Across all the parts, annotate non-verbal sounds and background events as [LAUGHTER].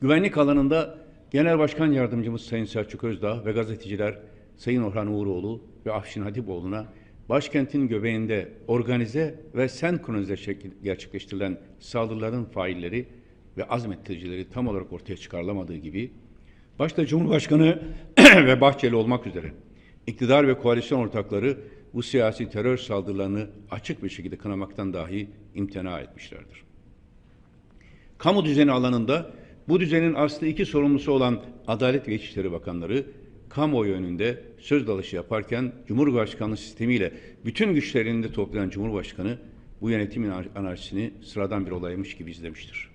Güvenlik alanında Genel Başkan Yardımcımız Sayın Selçuk Özdağ ve gazeteciler Sayın Orhan Uğuroğlu ve Afşin Hatipoğlu'na başkentin göbeğinde organize ve senkronize şekilde gerçekleştirilen saldırıların failleri ve azmettiricileri tam olarak ortaya çıkarılamadığı gibi başta Cumhurbaşkanı [CLEARS THROAT] ve Bahçeli olmak üzere iktidar ve koalisyon ortakları bu siyasi terör saldırılarını açık bir şekilde kınamaktan dahi imtina etmişlerdir. Kamu düzeni alanında bu düzenin aslı iki sorumlusu olan Adalet ve İçişleri Bakanları kamuoyu önünde söz dalışı yaparken Cumhurbaşkanlığı sistemiyle bütün güçlerini de toplayan Cumhurbaşkanı bu yönetimin anarşisini sıradan bir olaymış gibi izlemiştir.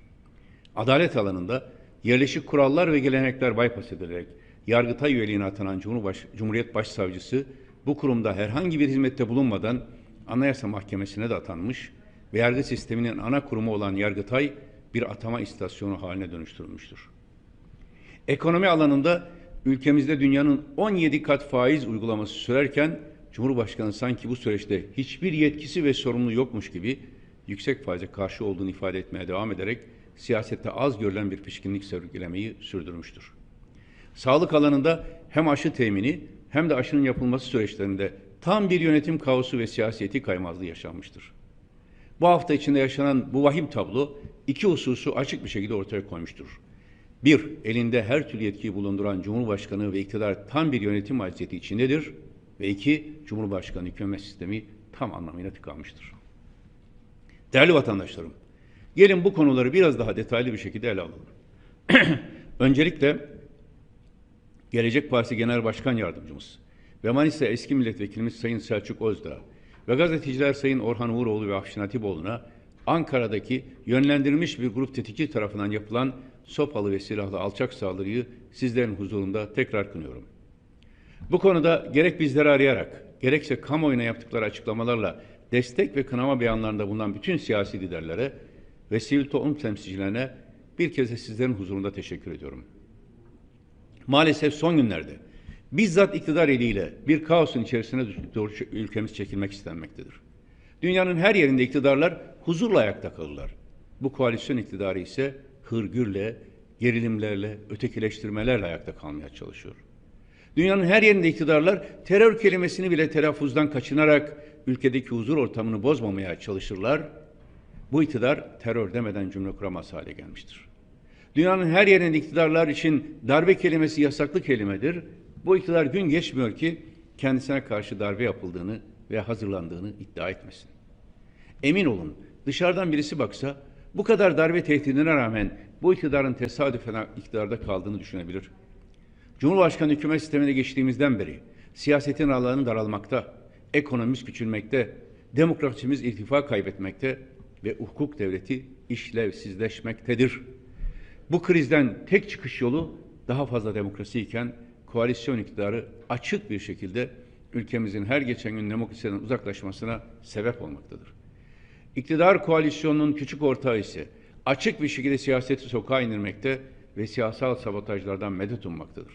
Adalet alanında yerleşik kurallar ve gelenekler bypass edilerek Yargıtay üyeliğine atanan Cumhurbaş Cumhuriyet Başsavcısı bu kurumda herhangi bir hizmette bulunmadan Anayasa Mahkemesi'ne de atanmış ve yargı sisteminin ana kurumu olan Yargıtay bir atama istasyonu haline dönüştürülmüştür. Ekonomi alanında ülkemizde dünyanın 17 kat faiz uygulaması sürerken Cumhurbaşkanı sanki bu süreçte hiçbir yetkisi ve sorumluluğu yokmuş gibi yüksek faize karşı olduğunu ifade etmeye devam ederek siyasette az görülen bir pişkinlik sergilemeyi sürdürmüştür. Sağlık alanında hem aşı temini hem de aşının yapılması süreçlerinde tam bir yönetim kaosu ve siyaseti kaymazlığı yaşanmıştır. Bu hafta içinde yaşanan bu vahim tablo iki hususu açık bir şekilde ortaya koymuştur. Bir, elinde her türlü yetkiyi bulunduran Cumhurbaşkanı ve iktidar tam bir yönetim aciziyeti içindedir. Ve iki, Cumhurbaşkanı hükümet sistemi tam anlamıyla tıkanmıştır. Değerli vatandaşlarım, gelin bu konuları biraz daha detaylı bir şekilde ele alalım. [CLEARS THROAT] Öncelikle Gelecek Partisi Genel Başkan Yardımcımız ve Manisa eski milletvekilimiz Sayın Selçuk Özdağ ve gazeteciler Sayın Orhan Uğuroğlu ve Afşin Hatipoğlu'na Ankara'daki yönlendirilmiş bir grup tetikçi tarafından yapılan sopalı ve silahlı alçak saldırıyı sizlerin huzurunda tekrar kınıyorum. Bu konuda gerek bizleri arayarak, gerekse kamuoyuna yaptıkları açıklamalarla destek ve kınama beyanlarında bulunan bütün siyasi liderlere ve sivil toplum temsilcilerine bir kez de sizlerin huzurunda teşekkür ediyorum. Maalesef son günlerde bizzat iktidar eliyle bir kaosun içerisine doğru ülkemiz çekilmek istenmektedir. Dünyanın her yerinde iktidarlar huzurla ayakta kalırlar. Bu koalisyon iktidarı ise hırgürle, gerilimlerle, ötekileştirmelerle ayakta kalmaya çalışıyor. Dünyanın her yerinde iktidarlar terör kelimesini bile telaffuzdan kaçınarak ülkedeki huzur ortamını bozmamaya çalışırlar. Bu iktidar terör demeden cümle kuramaz hale gelmiştir. Dünyanın her yerinde iktidarlar için darbe kelimesi yasaklı kelimedir. Bu iktidar gün geçmiyor ki kendisine karşı darbe yapıldığını ve hazırlandığını iddia etmesin. Emin olun dışarıdan birisi baksa bu kadar darbe tehdidine rağmen bu iktidarın tesadüfen iktidarda kaldığını düşünebilir. Cumhurbaşkanı hükümet sistemine geçtiğimizden beri siyasetin alanı daralmakta, ekonomimiz küçülmekte, demokrasimiz irtifa kaybetmekte ve hukuk devleti işlevsizleşmektedir. Bu krizden tek çıkış yolu daha fazla demokrasi iken koalisyon iktidarı açık bir şekilde ülkemizin her geçen gün demokrasiden uzaklaşmasına sebep olmaktadır. İktidar koalisyonunun küçük ortağı ise açık bir şekilde siyaseti sokağa indirmekte ve siyasal sabotajlardan medet ummaktadır.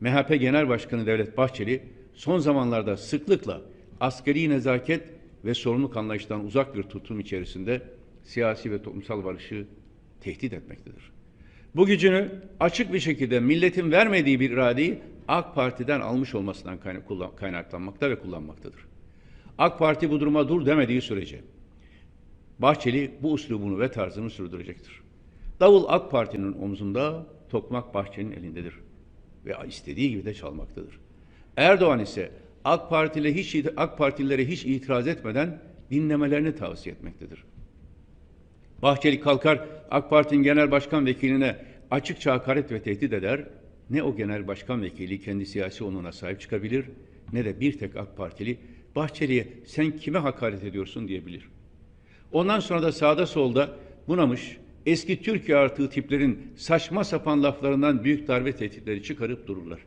MHP Genel Başkanı Devlet Bahçeli son zamanlarda sıklıkla askeri nezaket ve sorumluluk anlayıştan uzak bir tutum içerisinde siyasi ve toplumsal barışı tehdit etmektedir. Bu gücünü açık bir şekilde milletin vermediği bir iradeyi AK Parti'den almış olmasından kaynaklanmakta ve kullanmaktadır. AK Parti bu duruma dur demediği sürece Bahçeli bu üslubunu ve tarzını sürdürecektir. Davul AK Parti'nin omzunda, tokmak Bahçeli'nin elindedir ve istediği gibi de çalmaktadır. Erdoğan ise AK Partili hiç AK Partililere hiç itiraz etmeden dinlemelerini tavsiye etmektedir. Bahçeli kalkar AK Parti'nin genel başkan vekiline açıkça hakaret ve tehdit eder. Ne o genel başkan vekili kendi siyasi onuna sahip çıkabilir ne de bir tek AK Partili Bahçeli'ye sen kime hakaret ediyorsun diyebilir. Ondan sonra da sağda solda bunamış eski Türkiye artığı tiplerin saçma sapan laflarından büyük darbe tehditleri çıkarıp dururlar.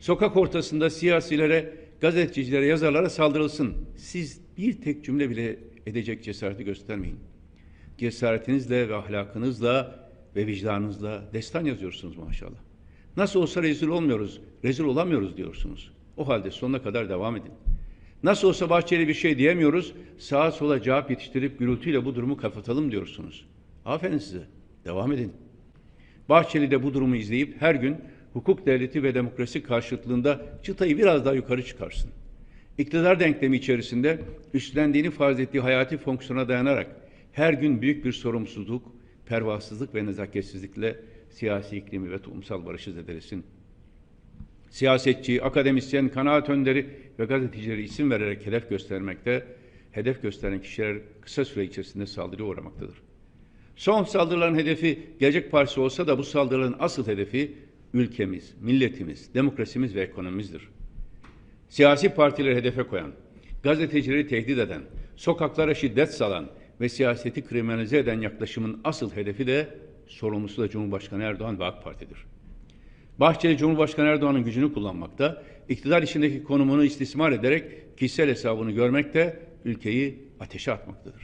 Sokak ortasında siyasilere, gazetecilere, yazarlara saldırılsın. Siz bir tek cümle bile edecek cesareti göstermeyin. Cesaretinizle ve ahlakınızla ve vicdanınızla destan yazıyorsunuz maşallah. Nasıl olsa rezil olmuyoruz, rezil olamıyoruz diyorsunuz. O halde sonuna kadar devam edin. Nasıl olsa Bahçeli bir şey diyemiyoruz, sağa sola cevap yetiştirip gürültüyle bu durumu kapatalım diyorsunuz. Aferin size, devam edin. Bahçeli de bu durumu izleyip her gün hukuk devleti ve demokrasi karşıtlığında çıtayı biraz daha yukarı çıkarsın. İktidar denklemi içerisinde üstlendiğini farz ettiği hayati fonksiyona dayanarak her gün büyük bir sorumsuzluk, pervasızlık ve nezaketsizlikle siyasi iklimi ve toplumsal barışı zedelesin. Siyasetçi, akademisyen, kanaat önderi ve gazetecileri isim vererek hedef göstermekte, hedef gösteren kişiler kısa süre içerisinde saldırıya uğramaktadır. Son saldırıların hedefi Gelecek Partisi olsa da bu saldırıların asıl hedefi ülkemiz, milletimiz, demokrasimiz ve ekonomimizdir. Siyasi partileri hedefe koyan, gazetecileri tehdit eden, sokaklara şiddet salan ve siyaseti kriminalize eden yaklaşımın asıl hedefi de sorumlusu da Cumhurbaşkanı Erdoğan ve AK Parti'dir. Bahçeli Cumhurbaşkanı Erdoğan'ın gücünü kullanmakta, iktidar içindeki konumunu istismar ederek kişisel hesabını görmekte, ülkeyi ateşe atmaktadır.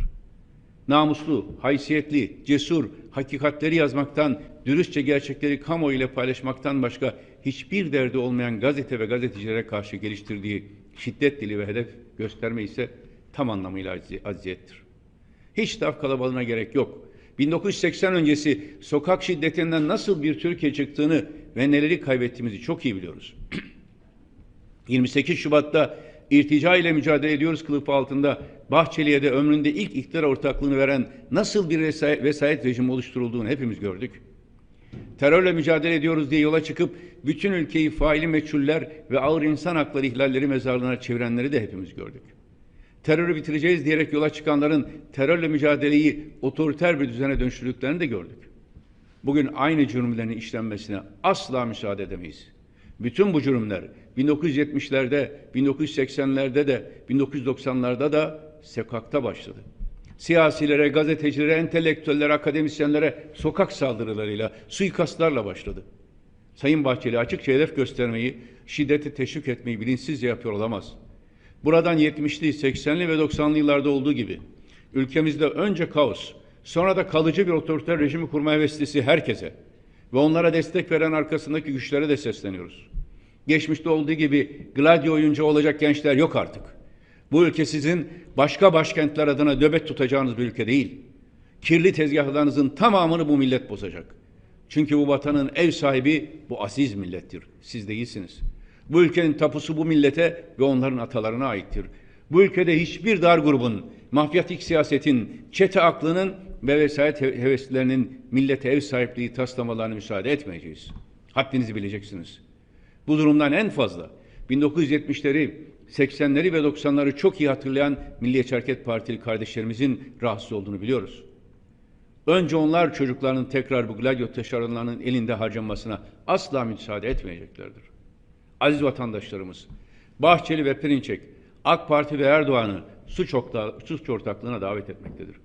Namuslu, haysiyetli, cesur, hakikatleri yazmaktan, dürüstçe gerçekleri kamuoyu ile paylaşmaktan başka hiçbir derdi olmayan gazete ve gazetecilere karşı geliştirdiği şiddet dili ve hedef gösterme ise tam anlamıyla aciz- aziyettir. Hiç laf kalabalığına gerek yok. 1980 öncesi sokak şiddetinden nasıl bir Türkiye çıktığını ve neleri kaybettiğimizi çok iyi biliyoruz. [CLEARS THROAT] 28 Şubat'ta irtica ile mücadele ediyoruz kılıfı altında Bahçeli'ye de ömründe ilk iktidar ortaklığını veren nasıl bir vesay- vesayet rejimi oluşturulduğunu hepimiz gördük. Terörle mücadele ediyoruz diye yola çıkıp bütün ülkeyi faili meçhuller ve ağır insan hakları ihlalleri mezarlığına çevirenleri de hepimiz gördük. Terörü bitireceğiz diyerek yola çıkanların terörle mücadeleyi otoriter bir düzene dönüştürdüklerini de gördük. Bugün aynı cürümlerin işlenmesine asla müsaade edemeyiz. Bütün bu cürümler 1970'lerde, 1980'lerde de, 1990'larda da sokakta başladı. Siyasilere, gazetecilere, entelektüellere, akademisyenlere sokak saldırılarıyla, suikastlarla başladı. Sayın Bahçeli açıkça hedef göstermeyi, şiddeti teşvik etmeyi bilinçsizce yapıyor olamaz. Buradan 70'li, 80'li ve 90'lı yıllarda olduğu gibi ülkemizde önce kaos, sonra da kalıcı bir otoriter rejimi kurma heveslisi herkese ve onlara destek veren arkasındaki güçlere de sesleniyoruz. Geçmişte olduğu gibi gladio oyuncu olacak gençler yok artık. Bu ülke sizin başka başkentler adına nöbet tutacağınız bir ülke değil. Kirli tezgahlarınızın tamamını bu millet bozacak. Çünkü bu vatanın ev sahibi bu aziz millettir. Siz değilsiniz. Bu ülkenin tapusu bu millete ve onların atalarına aittir. Bu ülkede hiçbir dar grubun, mafyatik siyasetin, çete aklının ve vesayet he- heveslilerinin millete ev sahipliği taslamalarına müsaade etmeyeceğiz. Haddinizi bileceksiniz. Bu durumdan en fazla 1970'leri, 80'leri ve 90'ları çok iyi hatırlayan Milliyetçi Hareket Partili kardeşlerimizin rahatsız olduğunu biliyoruz. Önce onlar çocuklarının tekrar bu gladyo taşeronlarının elinde harcanmasına asla müsaade etmeyeceklerdir. Aziz vatandaşlarımız, Bahçeli ve Perinçek, AK Parti ve Erdoğan'ı suç, suç ortaklığına davet etmektedir.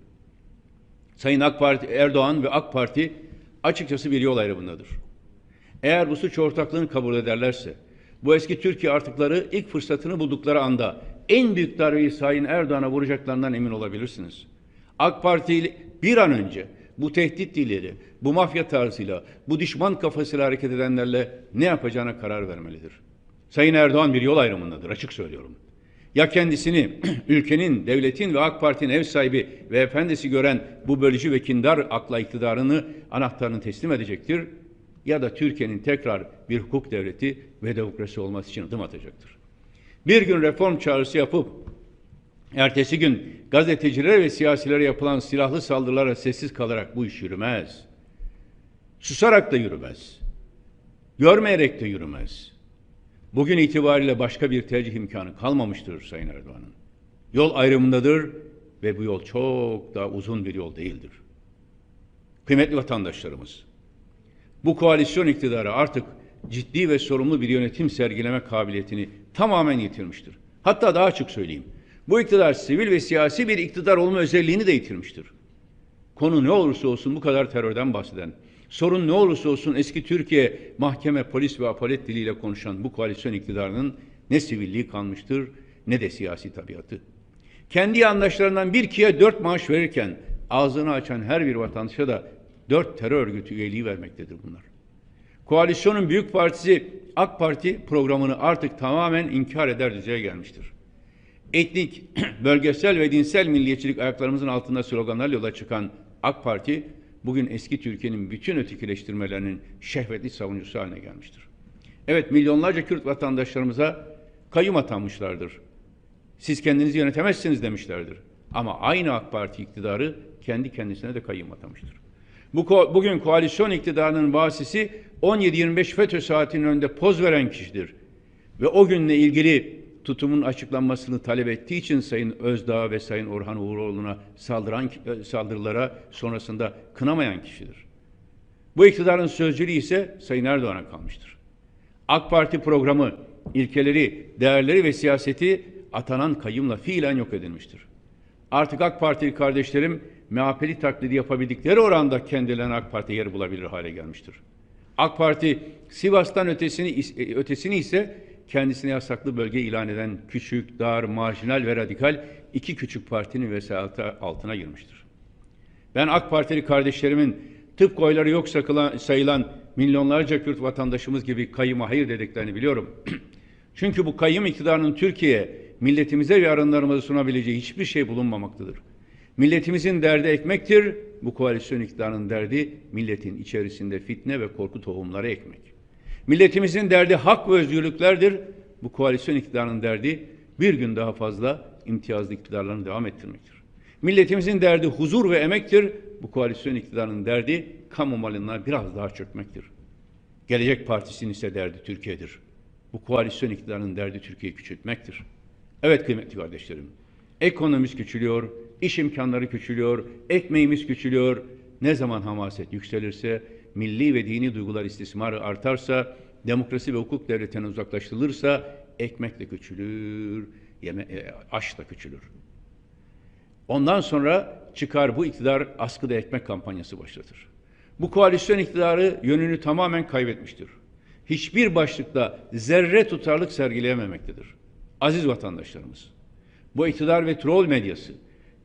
Sayın AK Parti, Erdoğan ve AK Parti açıkçası bir yol ayrımındadır. Eğer bu suç ortaklığını kabul ederlerse, bu eski Türkiye artıkları ilk fırsatını buldukları anda en büyük darbeyi Sayın Erdoğan'a vuracaklarından emin olabilirsiniz. AK Parti bir an önce bu tehdit diliyle, bu mafya tarzıyla, bu düşman kafasıyla hareket edenlerle ne yapacağına karar vermelidir. Sayın Erdoğan bir yol ayrımındadır, açık söylüyorum. Ya kendisini [CLEARS THROAT] ülkenin, devletin ve AK Parti'nin ev sahibi ve efendisi gören bu bölücü ve kindar akla iktidarını, anahtarını teslim edecektir ya da Türkiye'nin tekrar bir hukuk devleti ve demokrasi olması için adım atacaktır. Bir gün reform çağrısı yapıp ertesi gün gazetecilere ve siyasilere yapılan silahlı saldırılara sessiz kalarak bu iş yürümez. Susarak da yürümez. Görmeyerek de yürümez. Bugün itibariyle başka bir tercih imkanı kalmamıştır Sayın Erdoğan'ın. Yol ayrımındadır ve bu yol çok daha uzun bir yol değildir. Kıymetli vatandaşlarımız, bu koalisyon iktidarı artık ciddi ve sorumlu bir yönetim sergileme kabiliyetini tamamen yitirmiştir. Hatta daha açık söyleyeyim. Bu iktidar sivil ve siyasi bir iktidar olma özelliğini de yitirmiştir. Konu ne olursa olsun bu kadar terörden bahseden, sorun ne olursa olsun eski Türkiye mahkeme, polis ve apalet diliyle konuşan bu koalisyon iktidarının ne sivilliği kalmıştır ne de siyasi tabiatı. Kendi yandaşlarından bir kiye dört maaş verirken ağzını açan her bir vatandaşa da dört terör örgütü üyeliği vermektedir bunlar. Koalisyonun büyük partisi AK Parti programını artık tamamen inkar eder düzeye gelmiştir. Etnik, [CLEARS THROAT] bölgesel ve dinsel milliyetçilik ayaklarımızın altında sloganlarla yola çıkan AK Parti, bugün eski Türkiye'nin bütün ötekileştirmelerinin şehvetli savunucusu haline gelmiştir. Evet milyonlarca Kürt vatandaşlarımıza kayyum atanmışlardır. Siz kendinizi yönetemezsiniz demişlerdir. Ama aynı AK Parti iktidarı kendi kendisine de kayyum atamıştır. Bu ko- bugün koalisyon iktidarının vasisi 17-25 FETÖ saatinin önünde poz veren kişidir. Ve o günle ilgili tutumun açıklanmasını talep ettiği için Sayın Özdağ ve Sayın Orhan Uğuroğlu'na saldıran e, saldırılara sonrasında kınamayan kişidir. Bu iktidarın sözcülüğü ise Sayın Erdoğan'a kalmıştır. AK Parti programı, ilkeleri, değerleri ve siyaseti atanan kayyumla fiilen yok edilmiştir. Artık AK Partili kardeşlerim MHP'li taklidi yapabildikleri oranda kendilerine AK Parti yer bulabilir hale gelmiştir. AK Parti Sivas'tan ötesini, e, ötesini ise kendisine yasaklı bölge ilan eden küçük, dar, marjinal ve radikal iki küçük partinin vesayeti altına girmiştir. Ben AK Partili kardeşlerimin tıpkı oyları yok sayılan milyonlarca Kürt vatandaşımız gibi kayyıma hayır dediklerini biliyorum. [CLEARS THROAT] Çünkü bu kayyım iktidarının Türkiye, milletimize ve yarınlarımıza sunabileceği hiçbir şey bulunmamaktadır. Milletimizin derdi ekmektir, bu koalisyon iktidarının derdi milletin içerisinde fitne ve korku tohumları ekmek. Milletimizin derdi hak ve özgürlüklerdir, bu koalisyon iktidarının derdi bir gün daha fazla imtiyazlı iktidarlarını devam ettirmektir. Milletimizin derdi huzur ve emektir, bu koalisyon iktidarının derdi kamu malına biraz daha çökmektir. Gelecek Partisi'nin ise derdi Türkiye'dir. Bu koalisyon iktidarının derdi Türkiye'yi küçültmektir. Evet kıymetli kardeşlerim, ekonomimiz küçülüyor, iş imkanları küçülüyor, ekmeğimiz küçülüyor. Ne zaman hamaset yükselirse, milli ve dini duygular istismarı artarsa, demokrasi ve hukuk devletinden uzaklaştırılırsa, ekmek de küçülür, yeme, e, aş da küçülür. Ondan sonra çıkar bu iktidar askıda ekmek kampanyası başlatır. Bu koalisyon iktidarı yönünü tamamen kaybetmiştir. Hiçbir başlıkta zerre tutarlık sergileyememektedir. Aziz vatandaşlarımız, bu iktidar ve troll medyası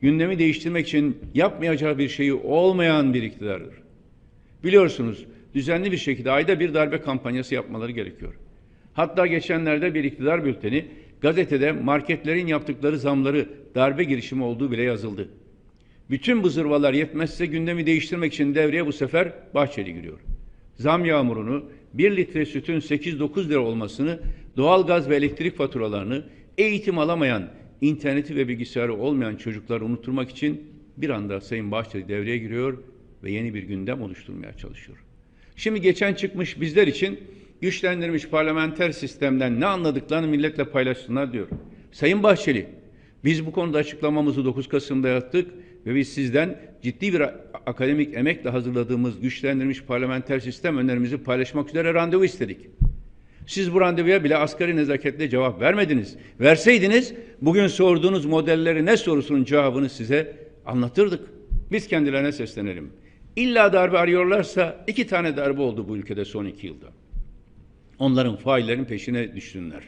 gündemi değiştirmek için yapmayacağı bir şeyi olmayan bir iktidardır. Biliyorsunuz düzenli bir şekilde ayda bir darbe kampanyası yapmaları gerekiyor. Hatta geçenlerde bir iktidar bülteni gazetede marketlerin yaptıkları zamları darbe girişimi olduğu bile yazıldı. Bütün bu zırvalar yetmezse gündemi değiştirmek için devreye bu sefer Bahçeli giriyor. Zam yağmurunu, 1 litre sütün 8-9 lira olmasını, doğal gaz ve elektrik faturalarını, eğitim alamayan, interneti ve bilgisayarı olmayan çocukları unutturmak için bir anda Sayın Bahçeli devreye giriyor ve yeni bir gündem oluşturmaya çalışıyor. Şimdi geçen çıkmış bizler için güçlendirilmiş parlamenter sistemden ne anladıklarını milletle paylaşsınlar diyor. Sayın Bahçeli, biz bu konuda açıklamamızı 9 Kasım'da yaptık ve biz sizden ciddi bir akademik emekle hazırladığımız güçlendirilmiş parlamenter sistem önerimizi paylaşmak üzere randevu istedik. Siz bu randevuya bile asgari nezaketle cevap vermediniz. Verseydiniz bugün sorduğunuz modelleri ne sorusunun cevabını size anlatırdık. Biz kendilerine seslenelim. İlla darbe arıyorlarsa iki tane darbe oldu bu ülkede son iki yılda. Onların faillerin peşine düşsünler.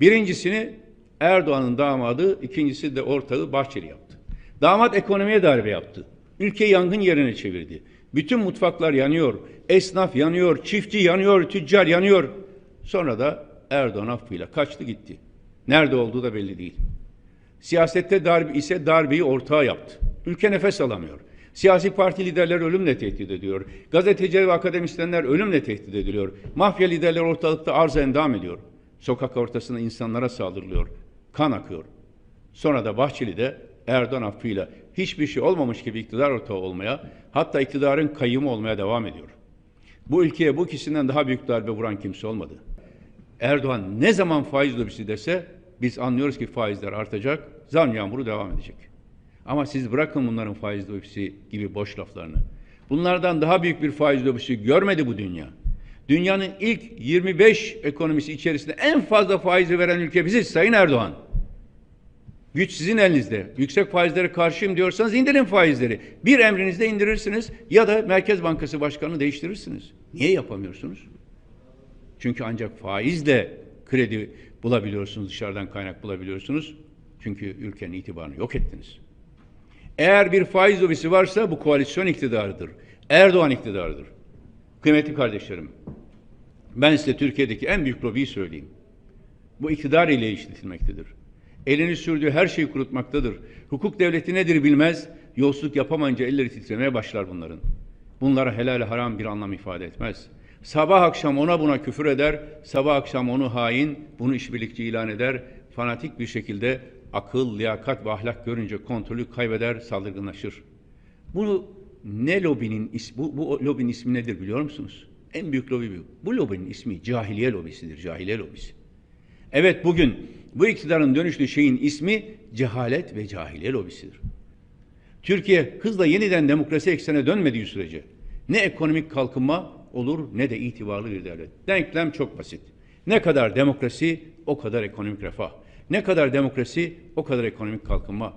Birincisini Erdoğan'ın damadı, ikincisi de ortağı Bahçeli yaptı. Damat ekonomiye darbe yaptı. Ülkeyi yangın yerine çevirdi. Bütün mutfaklar yanıyor, esnaf yanıyor, çiftçi yanıyor, tüccar yanıyor. Sonra da Erdoğan affıyla kaçtı gitti. Nerede olduğu da belli değil. Siyasette darbe ise darbeyi ortağı yaptı. Ülke nefes alamıyor. Siyasi parti liderleri ölümle tehdit ediyor. Gazeteciler ve akademisyenler ölümle tehdit ediliyor. Mafya liderleri ortalıkta arz endam ediyor. Sokak ortasında insanlara saldırılıyor. Kan akıyor. Sonra da Bahçeli'de Erdoğan affıyla hiçbir şey olmamış gibi iktidar ortağı olmaya, hatta iktidarın kayyumu olmaya devam ediyor. Bu ülkeye bu ikisinden daha büyük darbe vuran kimse olmadı. Erdoğan ne zaman faiz lobisi dese biz anlıyoruz ki faizler artacak, zam yağmuru devam edecek. Ama siz bırakın bunların faiz lobisi gibi boş laflarını. Bunlardan daha büyük bir faiz lobisi görmedi bu dünya. Dünyanın ilk 25 ekonomisi içerisinde en fazla faizi veren ülke biziz Sayın Erdoğan. Güç sizin elinizde. Yüksek faizlere karşıyım diyorsanız indirin faizleri. Bir emrinizde indirirsiniz ya da Merkez Bankası Başkanı değiştirirsiniz. Niye yapamıyorsunuz? Çünkü ancak faizle kredi bulabiliyorsunuz, dışarıdan kaynak bulabiliyorsunuz. Çünkü ülkenin itibarını yok ettiniz. Eğer bir faiz lobisi varsa bu koalisyon iktidarıdır. Erdoğan iktidarıdır. Kıymetli kardeşlerim, ben size Türkiye'deki en büyük lobiyi söyleyeyim. Bu iktidar ile işletilmektedir. Elini sürdüğü her şeyi kurutmaktadır. Hukuk devleti nedir bilmez, yolsuzluk yapamayınca elleri titremeye başlar bunların. Bunlara helal haram bir anlam ifade etmez. Sabah akşam ona buna küfür eder, sabah akşam onu hain, bunu işbirlikçi ilan eder, fanatik bir şekilde akıl, liyakat ve ahlak görünce kontrolü kaybeder, saldırganlaşır. Bunu ne lobinin is- bu, bu lobinin ismi nedir biliyor musunuz? En büyük lobi bu. Bu lobinin ismi cahiliye lobisidir, cahiliye lobisi. Evet bugün bu iktidarın dönüştüğü şeyin ismi cehalet ve cahiliye lobisidir. Türkiye hızla yeniden demokrasi eksene dönmediği sürece ne ekonomik kalkınma olur ne de itibarlı bir devlet. Denklem çok basit. Ne kadar demokrasi o kadar ekonomik refah. Ne kadar demokrasi o kadar ekonomik kalkınma.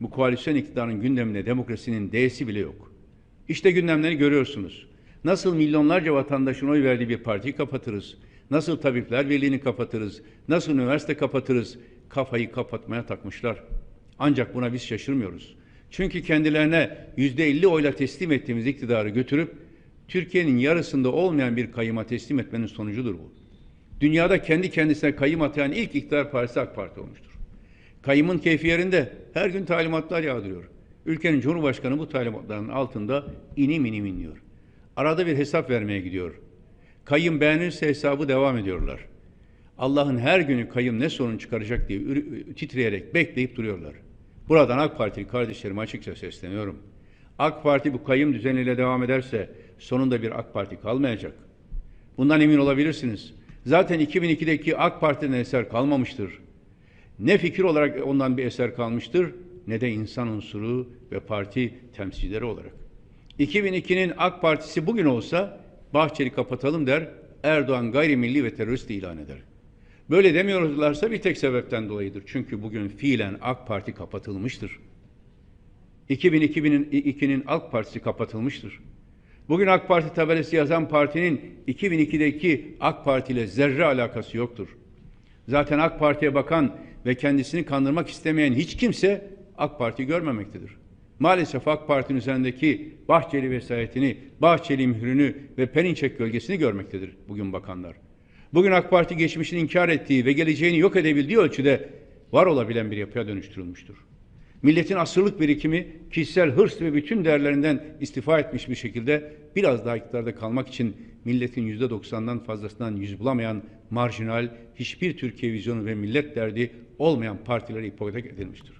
Bu koalisyon iktidarın gündeminde demokrasinin D'si bile yok. İşte gündemleri görüyorsunuz. Nasıl milyonlarca vatandaşın oy verdiği bir partiyi kapatırız? Nasıl Tabipler Birliği'ni kapatırız? Nasıl üniversite kapatırız? Kafayı kapatmaya takmışlar. Ancak buna biz şaşırmıyoruz. Çünkü kendilerine yüzde elli oyla teslim ettiğimiz iktidarı götürüp Türkiye'nin yarısında olmayan bir kayıma teslim etmenin sonucudur bu. Dünyada kendi kendisine kayım atayan ilk iktidar partisi AK Parti olmuştur. Kayımın keyfi yerinde her gün talimatlar yağdırıyor. Ülkenin Cumhurbaşkanı bu talimatların altında inim inim inliyor. Arada bir hesap vermeye gidiyor. Kayım beğenirse hesabı devam ediyorlar. Allah'ın her günü kayım ne sorun çıkaracak diye titreyerek bekleyip duruyorlar. Buradan AK Partili kardeşlerime açıkça sesleniyorum. AK Parti bu kayım düzeniyle devam ederse sonunda bir AK Parti kalmayacak. Bundan emin olabilirsiniz. Zaten 2002'deki AK Parti'den eser kalmamıştır. Ne fikir olarak ondan bir eser kalmıştır ne de insan unsuru ve parti temsilcileri olarak. 2002'nin AK Partisi bugün olsa Bahçeli kapatalım der, Erdoğan gayrimilli ve terörist ilan eder. Böyle demiyorlarsa bir tek sebepten dolayıdır. Çünkü bugün fiilen AK Parti kapatılmıştır. 2002'nin 2002'nin AK Partisi kapatılmıştır. Bugün AK Parti tabelası yazan partinin 2002'deki AK Parti ile zerre alakası yoktur. Zaten AK Parti'ye bakan ve kendisini kandırmak istemeyen hiç kimse AK Parti görmemektedir. Maalesef AK Parti'nin üzerindeki Bahçeli vesayetini, Bahçeli mührünü ve Perinçek gölgesini görmektedir bugün bakanlar. Bugün AK Parti geçmişini inkar ettiği ve geleceğini yok edebildiği ölçüde var olabilen bir yapıya dönüştürülmüştür. Milletin asırlık birikimi kişisel hırs ve bütün değerlerinden istifa etmiş bir şekilde biraz daha iktidarda kalmak için milletin yüzde doksandan fazlasından yüz bulamayan marjinal, hiçbir Türkiye vizyonu ve millet derdi olmayan partilere ipotek edilmiştir.